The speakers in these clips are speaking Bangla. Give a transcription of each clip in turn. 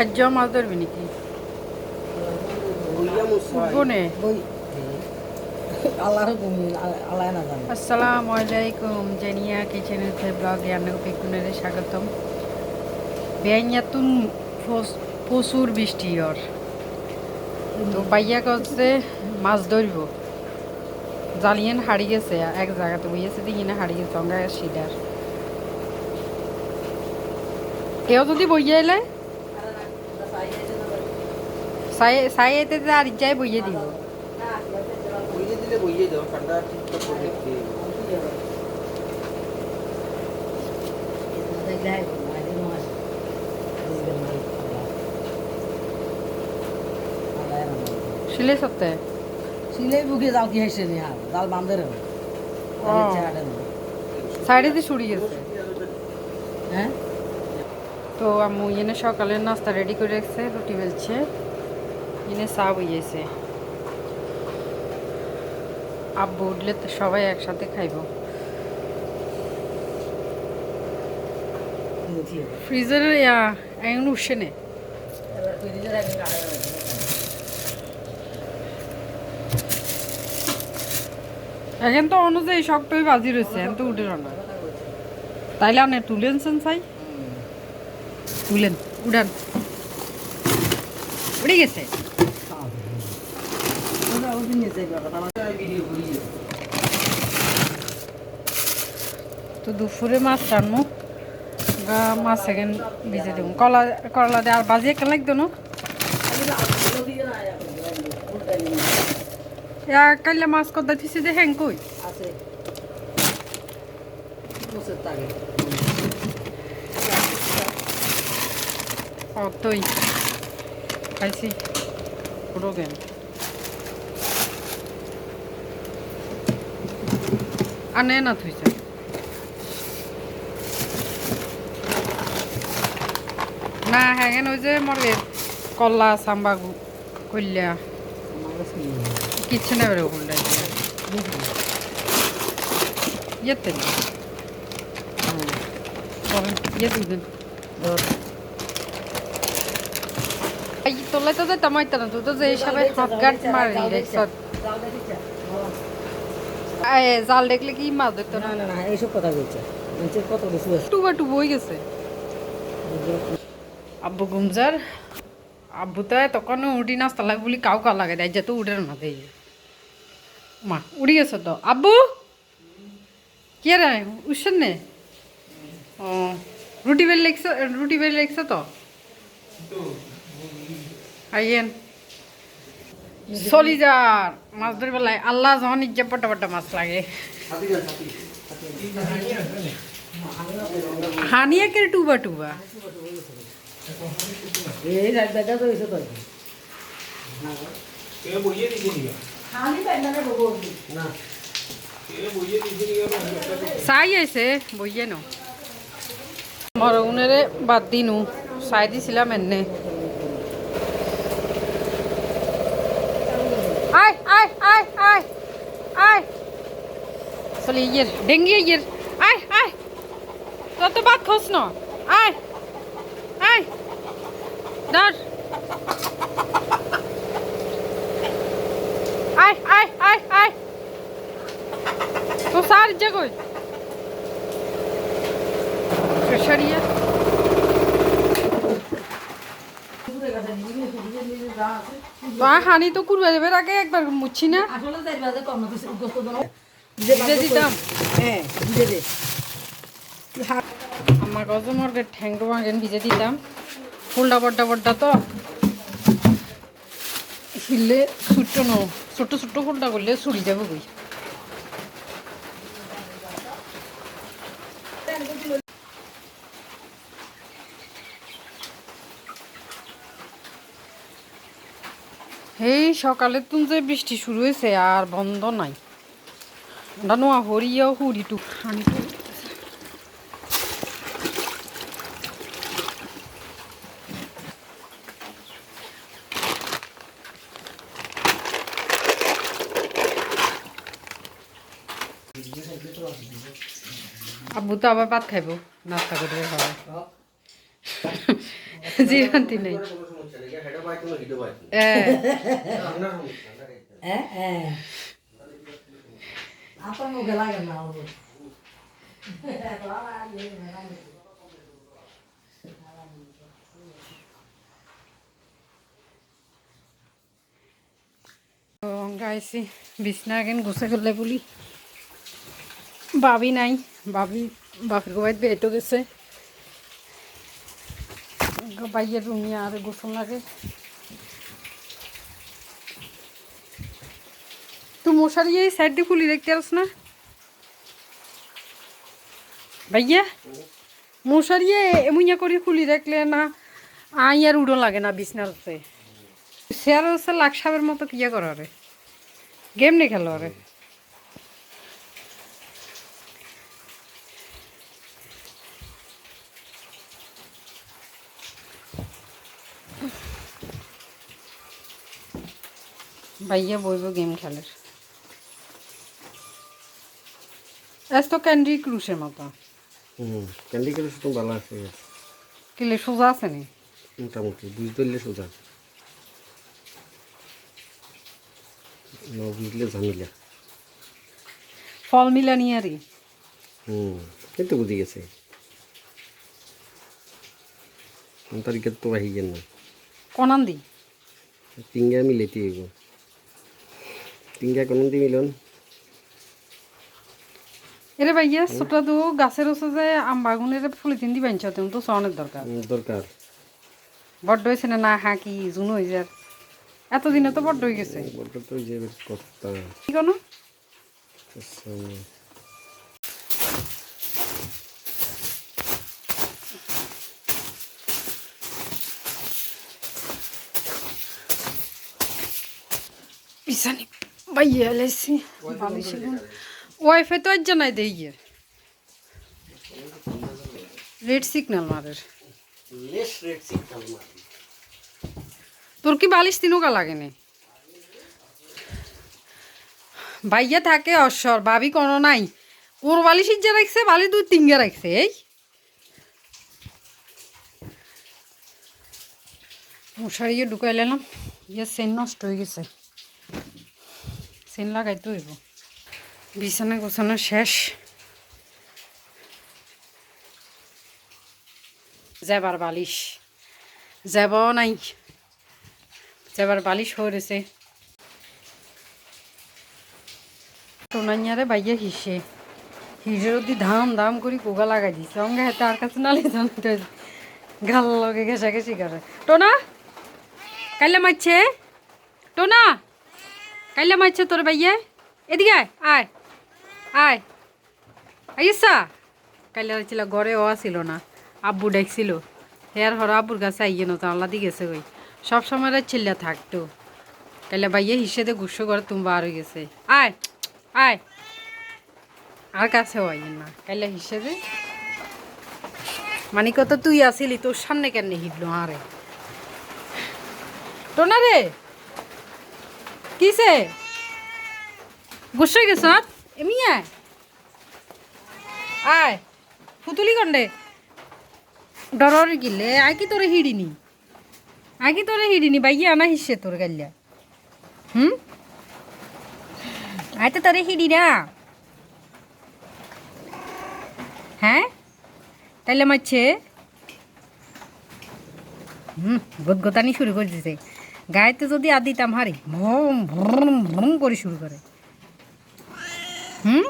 আজ মাছ ধরবি নাকি উঠবনে আল্লাহর তুমি আল্লাহ না জানে। আসসালামু আলাইকুম জানিয়া কিচেনের ব্লগে আপনাকে পেকুনের স্বাগতম। বেআইয়াতুন প্রচুর বৃষ্টি ওর। তো বাইয়া করছে মাছ ধরব। জালিয়ান হারি গেছে এক জায়গাতে বইয়েছে দেখি না হারি গেছে অঙ্গা সিডার। কেউ যদি বইয়ে এলে সাই এতে আর যাই বইয়ে দিব দিলে শিলে সত্যি সিলাই বুকে জাল কি হয়েছে নি হাল জাল বান্ধে রে সাইডে দিয়ে ছুড়ি গেছে হ্যাঁ তো আম্মু এনে সকালে নাস্তা রেডি করে রাখছে, রুটি বেলছে। এনে চা বইয়েছে। আব্বু উঠলে তো সবাই একসাথে খাইব। ফ্রিজের এখন উঠছে নে। এখন তো অনুযায়ী শক্তই বাজি রয়েছে, এখন তো উঠে না। তাইলে আপনি তুলেনছেন চাই। তুলেন, উড়ান। উড়ে গেছে? তো দুপুরে মাছ টানমু গা মাছ এখন ভিজে দেবো। কলা করলা দিয়ে আর বাজিয়ে কেন লাগতো না? কাইলে মাছ কদ্দা থিসে দে হ্যাং কই আছে বসে থাকে ও তুই খাইছি। পুরো গেম। আনে না থুইছে। না হ্যাঁ ওই যে মরে কলা সাম্বা কইলা। কিচ্ছু না। বেরো কোনটা ইয়েতে ইয়ে দুদিন ধর। এই তোলে তো তামাইতে না তুই তো যে হিসাবে হাত মারি রেখছ জাল দেখলে কি মাছ দেখতো না? না না এইসব কথা বলছে। নিচের কত কিছু আছে টুবা টুবু হয়ে গেছে। আব্বু গুমজার আব্বু তো তখন উঠি নাস্তা লাগে বলি কাউ কাউ লাগে দেয় যেত উঠে না দেয় মা উড়ি গেছে তো। আব্বু কে রে উঠছেন নে? ও রুটি বেল লেগছে রুটি বেল লেগছে তো? আইয়েন। চলি যার মাছ ধরে বেলায় আল্লাহ যখন ইজ্জা পটা পটা মাছ লাগে। হানিয়া কে টুবা টুবা? চাই আছে বইয়ে ন মরগুনেরে বাদ দিনু চাই দিছিলাম এনে। আয় আয় আয় আয় আয় চলে ইয়ের ডেঙ্গি ইয়ের আয় আয়। তোর তো বাদ খোস না। আয় আয়। ধর। আয় আয় আয় আয়। তো সার জগই সরিয়ে তো আর হানি তো কুরবা দেবে আগে একবার মুছি না। দিতাম। হ্যাঁ আমার গজম মর্গের ঠ্যাংটো মাগেন ভিজে দিতাম। ফুলটা বড্ডা বড্ডা তো। হিললে ছোট্ট নো ছোট্ট ছোট্ট ফুলটা করলে ছুরি যাব বই এই সকালে তুন যে বৃষ্টি শুরু হয়েছে আর বন্ধ নাই। নোয়া হরিয়াও হুড়ি টুক হানি টুক আব্বু তো আবার ভাত খাইবো নাস্তা করবে হয়। জিরান্তি নেই। আপনার হ্যাঁ হ্যাঁ মুখে লাগে না গাইছি বিছনা এখন গুছে করলে বলি? বাবি নাই বাবি বাপের গোবাইত বেটো গেছে। বাইয়ের রুমিয়া আর গোসল লাগে। মশারি এই সাইড দিয়ে খুলি দেখতে পারস না? ভাইয়া মশারি এমনিয়া করে খুলি রাখলে না আই আর উড়ো লাগে না বিছনার শেয়ার হচ্ছে লাকসাবের মতো কিয়া করো রে গেম নে খেলো রে ভাইয়া বইব গেম খেলের। এস তো ক্যান্ডি ক্রুশের মতো হুম ক্যান্ডি ক্রাশ তো ভালো আছে কিলে সোজা আছে নি মোটামুটি বুঝতে সোজা না বুঝলে ঝামেলা ফল মিলানি আরই হুম কিন্তু বুঝে গেছে তারিখের তো বাহি গেল না কনান দি তিঙ্গা মিলেতে হইব তিঙ্গা কোন দি মিলন এরে ভাইয়া ছোটা তো গাছের ওসে যে আম বাগুনের ফুলিতিন দি বাঞ্চ তো সনের দরকার। দরকার। বড্ড হয়েছে না না হ্যাঁ কি জুন হয়ে যায় এতদিনে তো বড্ড হয়ে গেছে। তো যে কথা কি কোনো আচ্ছা, পিছানি ভাইয়া এলাইছি। বালিশে ওয়াইফাই তো আজ জানাই দেই গিয়ে রেড সিগন্যাল মারের। তোর কি বালিশ তিনোকা লাগেনি? ভাইয়া থাকে অশ্বর ভাবি কোনো নাই। ওর বালিশ ইজ্জা রাখছে বালি দুই তিনগা রাখছে এই। মশারিয়ে ঢুকাই নিলাম ইয়ে সেন নষ্ট হয়ে গেছে। সেন লাগাইতে হইব। বিছানা গোছানো শেষ। যাবার বালিশ। যাব নাই। যাবার বালিশ হয়েছে টোনাইয়ারে বাইয়ে হিসে। হিসের অব্দি ধাম ধাম করে কোগা লাগাই দিছে। অঙ্গে হাতে আর কাছে নালে গাল লগে ঘেসা ঘেসি করে। টোনা, কাইলে মারছে টোনা, কাইলে মারছে তোর বাইয়ে? এদিকে আয়। আয়। আইসা। কাইলে ছিল ঘরে ও ছিল না, আব্বু ডাকছিল। হেয়ার হর আব্বুর কাছে আইয়ে নতো আল্লাহ গেছে কই? সব সময় চিল্লা থাকতো। কাইলে বাইয়ে হিসেবে গুসো করে তুমি হয়ে গেছে। আয় আয়। আর কাছে আইয়ে না। কাইলে হিসেবে মানে কত তুই আসিলি, তোর সামনে কেন হিটলো আরে? টোনা রে, কিসে? গুসে গেছ এমি আয় আয় ফুতুলি কন্ডে ডরর গিলে আই কি তোরে হিডিনি আই কি তোরে হিডিনি বাইয়ে আনা হিসে তোর গাল্লা হুম আই তো তোরে হিডি না হ্যাঁ তাইলে মারছে হুম গদগতানি শুরু করে দিছে গায়েতে যদি আর দিতাম হারি ভ্রম ভ্রম ভ্রম করে শুরু করে হুম?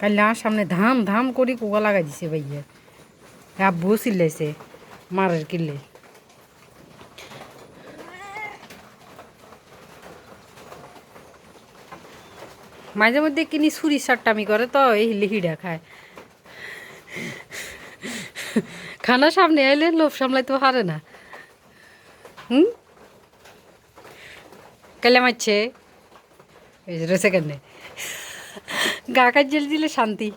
কাল আমার সামনে ধাম ধাম করে কোকা লাগাই দিছে ভাইয়া। আব্বু চিল্লাইছে, মারের কিল্লে। মাঝে মধ্যে কিনি ছুরি সাট্টামি করে, তো এই লিহিডা খায়। খানা সামনে আইলে লোভ সামলাইতে পারে না। হুম? গা কাজ জেল দিলে শান্তি।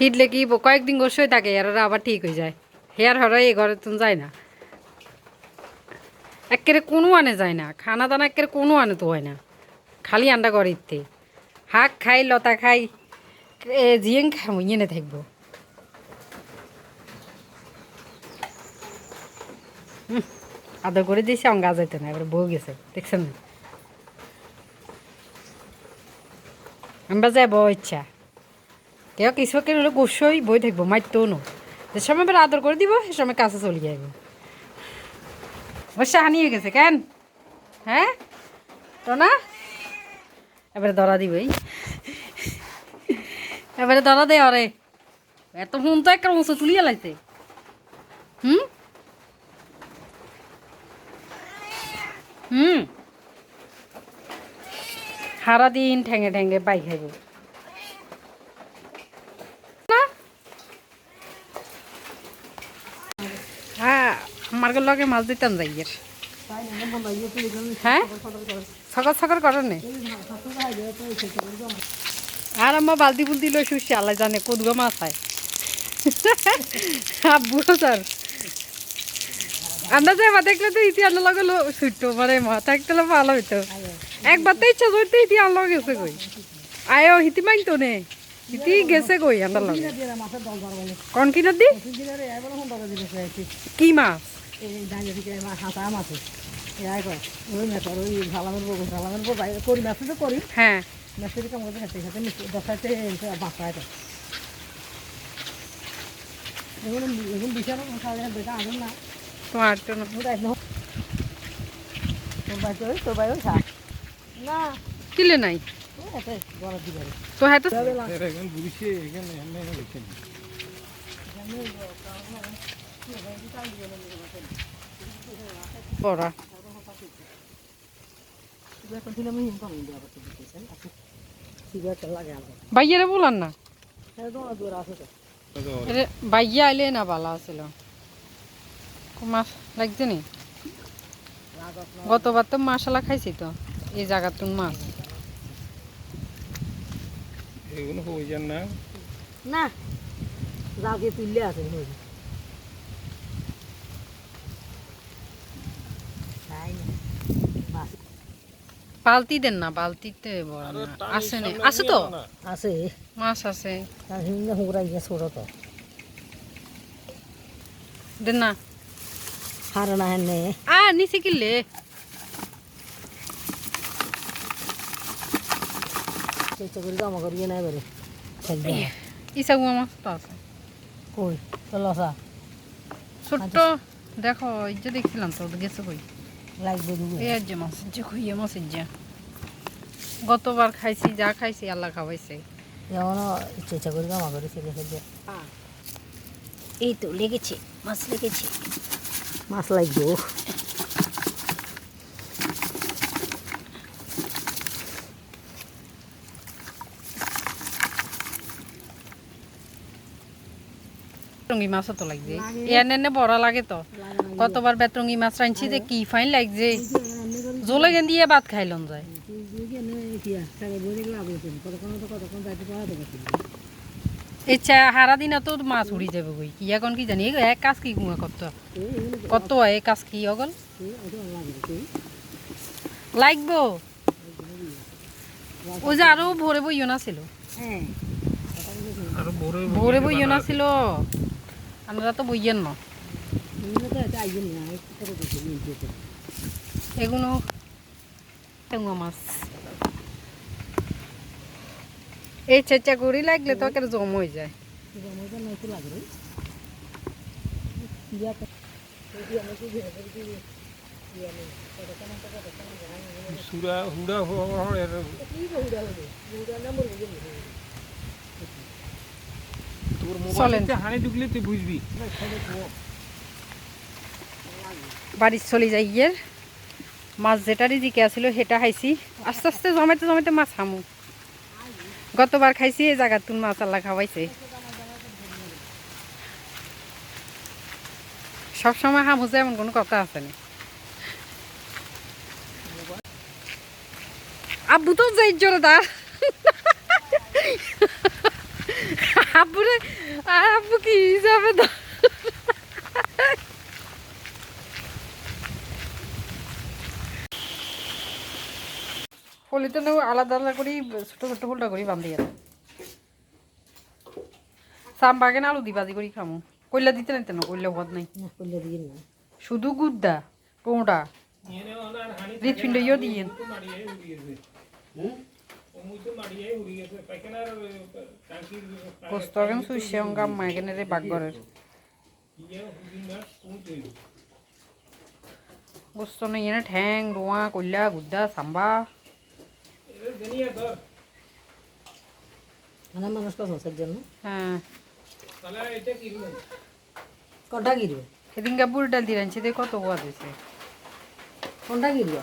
হিটলে কি? কয়েকদিন গোসই থাকে আর ওরা আবার ঠিক হয়ে যায়। হেয়ার হরাই এই ঘরে তুমি যায় না। একেবারে কোনো আনে যায় না। খানা দানা একেবারে কোনো আনে তো হয় না। খালি আন্ডা করে ইতে শাক খাই, লতা খাই জিয়েং খাই, মই এনে থাকব। আদর করে দিয়েছে অঙ্গা যাইতে না এবার বউ গেছে, দেখছেন না আমরা যাব, ইচ্ছা। কেউ কিছু কেন হলে গোসই বই থাকব মাইতেও নো। যে সময় এবার আদর করে দিব সে সময় কাছে চলে যাইব ও সাহানি হয়ে গেছে, কেন? হ্যাঁ তো না এবারে ধরা দিবই। এবারে ধরা দে অরে এত ফোন তো একটা মতো তুলিয়ে লাইতে হুম? হুম? সারাদিন ঠেঙে ঠেঙে বাই খাইব। না? হ্যাঁ আমার লগে মাছ দিতাম যাই হ্যাঁ? সকাল সকাল করেন নি আর আমার বালতি বুলতি লই শুষছে আল্লাহ জানে কদুগা মাছ হয় বুড়ো স্যার আমরা যাইবা দেখলে তো ইতি আনলো লগে ছুটতো মানে মা থাকতে ভালো হইতো। একবার তো ইচ্ছা করতে ইতি আনলো গেছে কই। আয়ো হিতি মাইতো নে। হিতি গেছে কই আমরা লগে। কোন কিনা দি? কি মাছ? ওই মাছ আর ওই ঝালামের বউ ঝালামের বউ বাইরে করি মাছ তো করি। হ্যাঁ। মেসেজ কাম করতে খাতে খাতে দশাতে বাঁচায় তো এখন এখন বিশাল সাড়ে বেটা আগুন না। তোমার তো না। তোর একদম ওই তোর বাড়ি খা না। কিলে নাই? তো হ্যাঁ তো এখন বুঝছে এখানে এখানে লিখেন পড়া এখন ছিল আমি হিমপান দিয়ে আবার দিতেছেন সিগারেট লাগে আলাদা বাইয়ারে বলান না। হ্যাঁ তো দূর আছে বাইয়া আইলে না ভালো আছিল। মাছ লাগছে নি? গতবার তো মাসালা খাইছি তো এই জায়গার তুন মাছ। এগুলো হয়ে যান না। না জালকে তুললে আছে নদী তাই না বাস বালতি দেন না বালতিতে বড় না। আছে নে। আছে তো? আছে। মাছ আছে। তার হিমনে হুঁকরা গিয়ে ছোট তো। দেন না। হার না হেনে। আ নিচে চেষ্টা করি করিয়ে নাই বেরে খেলবে ইসা গুয়া মাছ তো আছে। কই? তো লসা ছোট্ট দেখো এই যে দেখছিলাম তো গেছে কই? লাগবে এই যে মাছ যে খুইয়ে মাছের যে। গতবার খাইছি যা খাইছি আল্লাহ খাওয়াইছে। যেমন চেষ্টা করি জমা করি ছেলে খেলবে এই তো লেগেছে মাছ লেগেছে। মাছ লাগবে বেতরঙ্গি মাছও তো লাগছে এনে এনে বড় লাগে তো। কতবার বেতরঙ্গি মাছ রাঁধছি যে কি ফাইন লাগছে। জলে গেন দিয়ে ভাত খাইলন যায়। ইচ্ছা হারা দিনা তো মাছ উড়ি যাবে কই? কি এখন কি জানি? এক কাজ কি গুয়া কত কত হয় এই কাজ কি অগল? লাগবো। ওই যে আরও ভোরে বইও না ছিল। ভোরে বইও না ছিল। আমরা তো বইয়েন না। এগুলো টেঙ্গা মাছ। এই চেঁচা করি লাগলে তো একেবারে জম হয়ে যায়। সুরা হুড়া হওয়ার তোর মোবাইলটা হানে ঢুকলে তুই বুঝবি। বাড়ির চলে যাই গিয়ে। মাছ যেটারই জিকে আসছিল সেটা খাইছি। আস্তে আস্তে জমাইতে জমাইতে মাছ হামু। গতবার খাইছি, এই জায়গা তুন মাছ আল্লাহ খাওয়াইছে। সবসময় হামুজে এমন কোনো কথা আছে না। আব্বু তো যাই জোরে দা। আব্বুরে আর আব্বু কি হিসাবে দাও নেব আলাদা আলাদা করি ছোট ছোট ফুলটা করি বান্ধি আর সাম বাগেন আলু দি বাজি করি খামু। কইলা দিতে নাইতে না কইলা হদ নাই। না করলে দিয়ে না শুধু গুদ্দা পোঁটা হৃৎপিণ্ড ইয়ে দিয়ে। কষ্ট কেন সুইসে অঙ্গাম মাইকেনে রে বাগরের কষ্ট নেই এনে ঠ্যাং ডোয়া কইলা গুদ্দা সাম্বা। মানে মানুষ কত আছে জন্য হ্যাঁ। কটা গিরবে সেদিনকে বুড় ডাল দিয়ে রাঁধছে দেখ কত গোয়া দিয়েছে। কোনটা গিরবে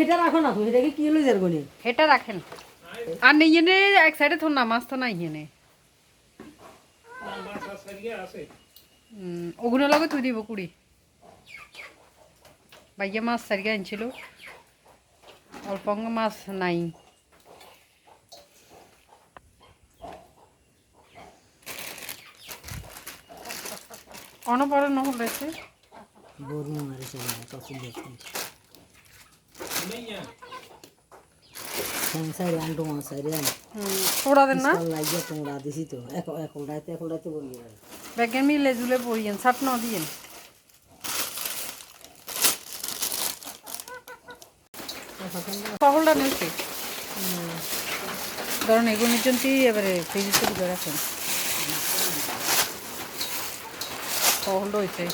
এটা রাখো না তুমি এটাকে কি লই যার গনি? এটা রাখেন। আর নেই এনে এক সাইডে থোন না মাছ তো নাই এনে। ওগুলো লগে তুই দিব কুড়ি। ভাইয়া মাছ সারিয়ে আনছিল। অল্প অঙ্গ মাছ নাই। অনপরে নহল রয়েছে বড় মারি সব চচি দেখুন সাইড আন্ডো মা সাইড আন থোড়া দেন না লাগিয়ে তোমরা দিছি তো। এক এক রাইতে এক রাইতে বলি। ব্যাগে মিলে জুলে পড়িয়েন ছাট ন দিয়েন। সকলটা নিয়েছি ধরুন এগুলোর জন্যই এবারে ফ্রিজে করে রাখেন সকলটা হয়েছে